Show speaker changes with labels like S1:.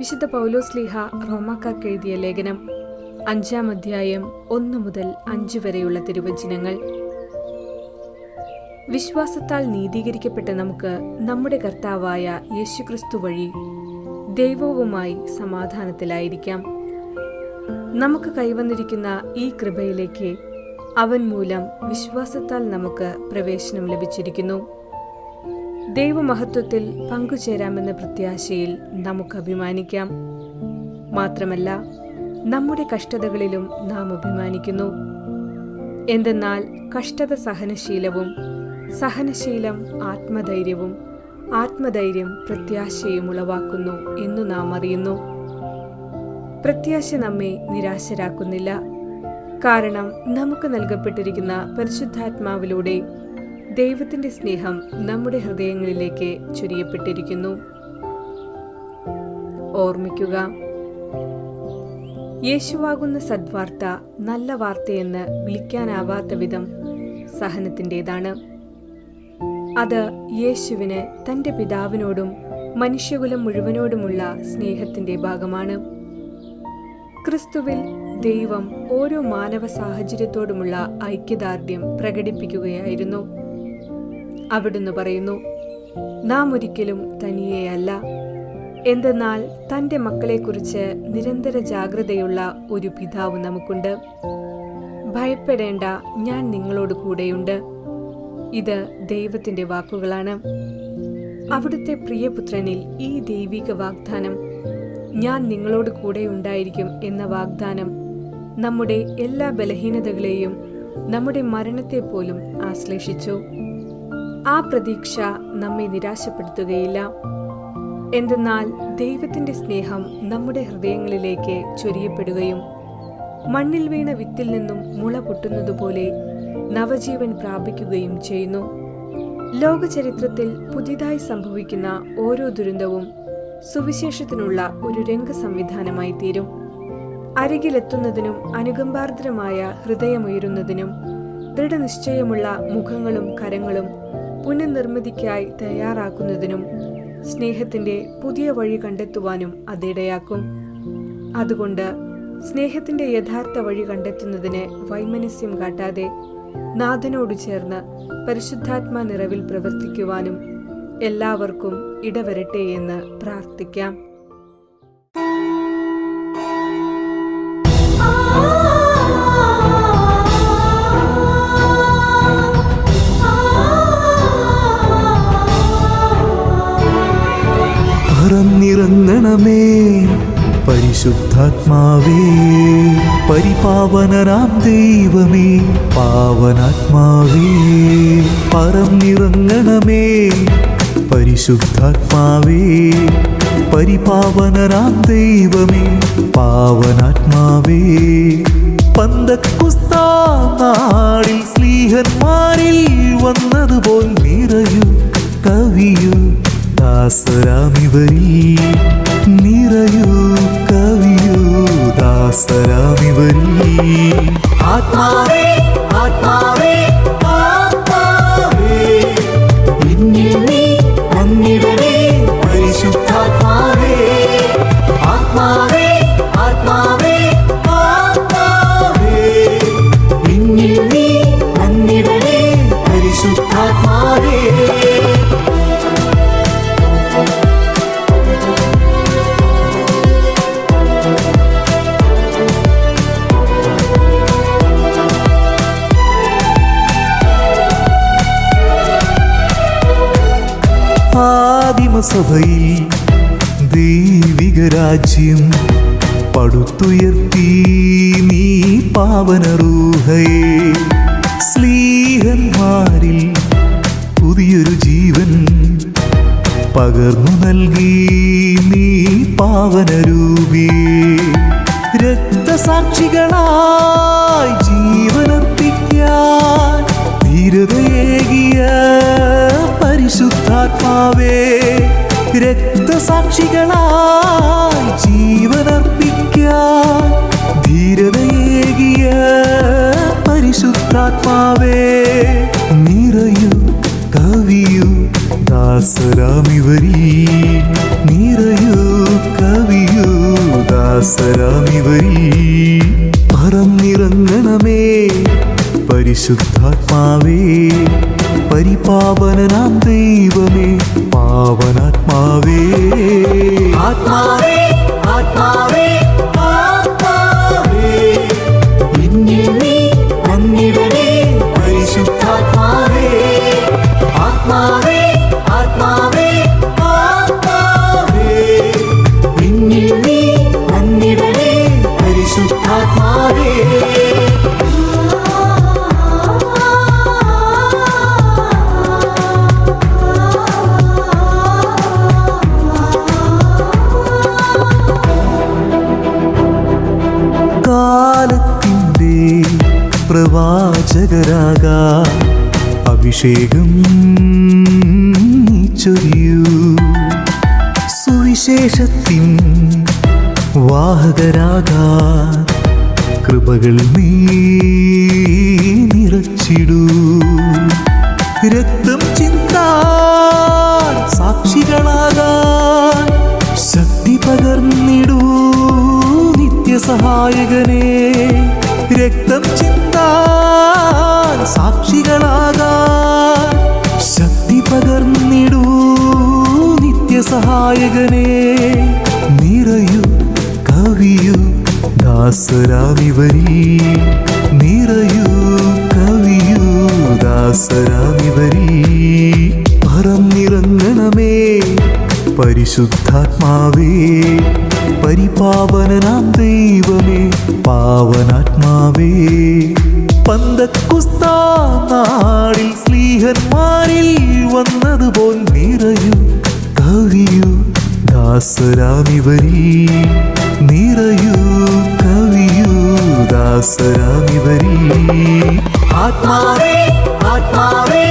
S1: വിശുദ്ധ പൗലോസ്ലീഹ റോമാക്കാർക്ക് എഴുതിയ ലേഖനം അഞ്ചാം അധ്യായം ഒന്ന് മുതൽ അഞ്ച് വരെയുള്ള തിരുവചനങ്ങൾ. വിശ്വാസത്താൽ നീതീകരിക്കപ്പെട്ട നമുക്ക് നമ്മുടെ കർത്താവായ യേശുക്രിസ്തു വഴി ദൈവവുമായി സമാധാനത്തിലായിരിക്കാം. നമുക്ക് കൈവന്നിരിക്കുന്ന ഈ കൃപയിലേക്ക് അവൻ മൂലം വിശ്വാസത്താൽ നമുക്ക് പ്രവേശനം ലഭിച്ചിരിക്കുന്നു. ദൈവമഹത്വത്തിൽ പങ്കുചേരാമെന്ന പ്രത്യാശയിൽ നമുക്ക് അഭിമാനിക്കാം. മാത്രമല്ല നമ്മുടെ കഷ്ടതകളിലും നാം അഭിമാനിക്കുന്നു. എന്തെന്നാൽ കഷ്ടത സഹനശീലവും സഹനശീലം ആത്മധൈര്യവും ആത്മധൈര്യം പ്രത്യാശയും ഉളവാക്കുന്നു എന്നു നാം അറിയുന്നു. പ്രത്യാശ നമ്മെ നിരാശരാക്കുന്നില്ല. കാരണം നമുക്ക് നൽകപ്പെട്ടിരിക്കുന്ന പരിശുദ്ധാത്മാവിലൂടെ ദൈവത്തിന്റെ സ്നേഹം നമ്മുടെ ഹൃദയങ്ങളിലേക്ക് ചുരിയപ്പെട്ടിരിക്കുന്നു. ഓർമ്മിക്കുക യേശുവാകുന്ന സദ്വാർത്ത നല്ല വാർത്തയെന്ന് വിളിക്കാനാവാത്ത വിധം സഹനത്തിന്റെതാണ്. അത് യേശുവിന് തന്റെ പിതാവിനോടും മനുഷ്യകുലം മുഴുവനോടുമുള്ള സ്നേഹത്തിന്റെ ഭാഗമാണ്. ക്രിസ്തുവിൽ ദൈവം ഓരോ മാനവ സാഹചര്യത്തോടുമുള്ള ഐക്യദാർഢ്യം പ്രകടിപ്പിക്കുകയായിരുന്നു. അവിടുന്ന് പറയുന്നു നാം ഒരിക്കലും തനിയെയല്ല. എന്തെന്നാൽ തന്റെ മക്കളെക്കുറിച്ച് നിരന്തര ജാഗ്രതയുള്ള ഒരു പിതാവ് നമുക്കുണ്ട്. ഭയപ്പെടേണ്ട ഞാൻ നിങ്ങളോട് കൂടെയുണ്ട്. ഇത് ദൈവത്തിന്റെ വാക്കുകളാണ്. അവിടുത്തെ പ്രിയപുത്രനിൽ ഈ ദൈവിക വാഗ്ദാനം ഞാൻ നിങ്ങളോട് കൂടെ ഉണ്ടായിരിക്കും എന്ന വാഗ്ദാനം നമ്മുടെ എല്ലാ ബലഹീനതകളെയും നമ്മുടെ മരണത്തെ പോലും ആശ്ലേഷിച്ചു. ആ പ്രതീക്ഷ നമ്മെ നിരാശപ്പെടുത്തുകയില്ല. എന്തെന്നാൽ ദൈവത്തിന്റെ സ്നേഹം നമ്മുടെ ഹൃദയങ്ങളിലേക്ക് ചൊരിയപ്പെടുകയും മണ്ണിൽ വീണ വിത്തിൽ നിന്നും മുള പൊട്ടുന്നതുപോലെ നവജീവൻ പ്രാപിക്കുകയും ചെയ്യുന്നു. ലോകചരിത്രത്തിൽ പുതിയതായി സംഭവിക്കുന്ന ഓരോ ദുരന്തവും സുവിശേഷത്തിനുള്ള ഒരു രംഗ സംവിധാനമായി തീരും. അരികിലെത്തുന്നതിനും അനുകമ്പാർദ്രമായ ഹൃദയമുയരുന്നതിനും ദൃഢനിശ്ചയമുള്ള മുഖങ്ങളും കരങ്ങളും പുനർനിർമ്മിതിക്കായി തയ്യാറാക്കുന്നതിനും സ്നേഹത്തിന്റെ പുതിയ വഴി കണ്ടെത്തുവാനും അതിടയാക്കും അതുകൊണ്ട് സ്നേഹത്തിന്റെ യഥാർത്ഥ വഴി കണ്ടെത്തുന്നതിന് വൈമനസ്യം കാട്ടാതെ നാഥനോട് ചേർന്ന് പരിശുദ്ധാത്മാ നിറവിൽ പ്രവർത്തിക്കുവാനും എല്ലാവർക്കും ഇടവരട്ടെ എന്ന് പ്രാർത്ഥിക്കാം.
S2: പരിശുദ്ധാത്മാവേ പരിപാവനരാം ദൈവമേ പാവനാത്മാവേ പറന്നിറങ്ങണമേ പരിശുദ്ധാത്മാവേ പരിപാവനരാം ദൈവമേ പാവനാത്മാവേ. പന്തക്കുസ്താ നാളിൽ വന്നതുപോൽ നിറയൂ കവിയൂ നിറയൂ കവിയൂ ദാസരാമിവരിൽ ആത്മാവേ ആത്മാവേ ആത്മാവേ. ആദിമസഭയിൽ ദൈവിക രാജ്യം പടുത്തുയർത്തി. നീ പാവനറൂഹയെ സ്ലീഹന്മാരിൽ പുതിയൊരു ജീവൻ പകർന്നു നൽകി. നീ പാവനരൂപിയെ രക്തസാക്ഷികളായി ജീവനർപ്പിക്കാൻ ധീരതയേകിയ പരിശുദ്ധാത്മാവേ. രക്തസാക്ഷികളായി ജീവനർപ്പിക്കാൻ ധീരതയേകിയ പരിശുദ്ധാത്മാവേ നിറയൂ കവിയൂ ദാസരാമിവരിൽ നിറയൂ കവിയൂ ദാസരാമിവരിൽ പറന്നിറങ്ങണമേ പരിശുദ്ധാത്മാവേ പരിപാവനനാം ആത്മാവേ ആത്മാവേ പ്രവാചകരാകാ അഭിഷേകം ചൊരിയൂ. സുവിശേഷത്തിൻ വാഹകരാക. കൃപകൾ നീ നിറച്ചിടൂ രക്തം ചിന്താൻ സാക്ഷികളാകാൻ ശക്തി പകർന്നിടൂ. നിത്യസഹായകനെ രക്തം ചിന്താൻ സാക്ഷികളാകാൻ ശക്തി പകർന്നിടൂ നിത്യസഹായകനെ. നിറയൂ കവിയൂ ദാസരാമിവരി നിറയൂ കവിയൂ ദാസരാമിവരി പറന്നിറങ്ങണമേ പരിശുദ്ധാത്മാവേ. പരിപാവനനാം ദൈവമേ പാവനാത്മാവേ. പന്തക്കുസ്താ നാടിൽ സ്ലീഹന്മാരിൽ വന്നതുപോൽ നിറയൂ കവിയൂ. ദാസരാമിവരി നിറയൂ കവിയൂ. ദാസരാമിവരി ആത്മാവേ ആത്മാവേ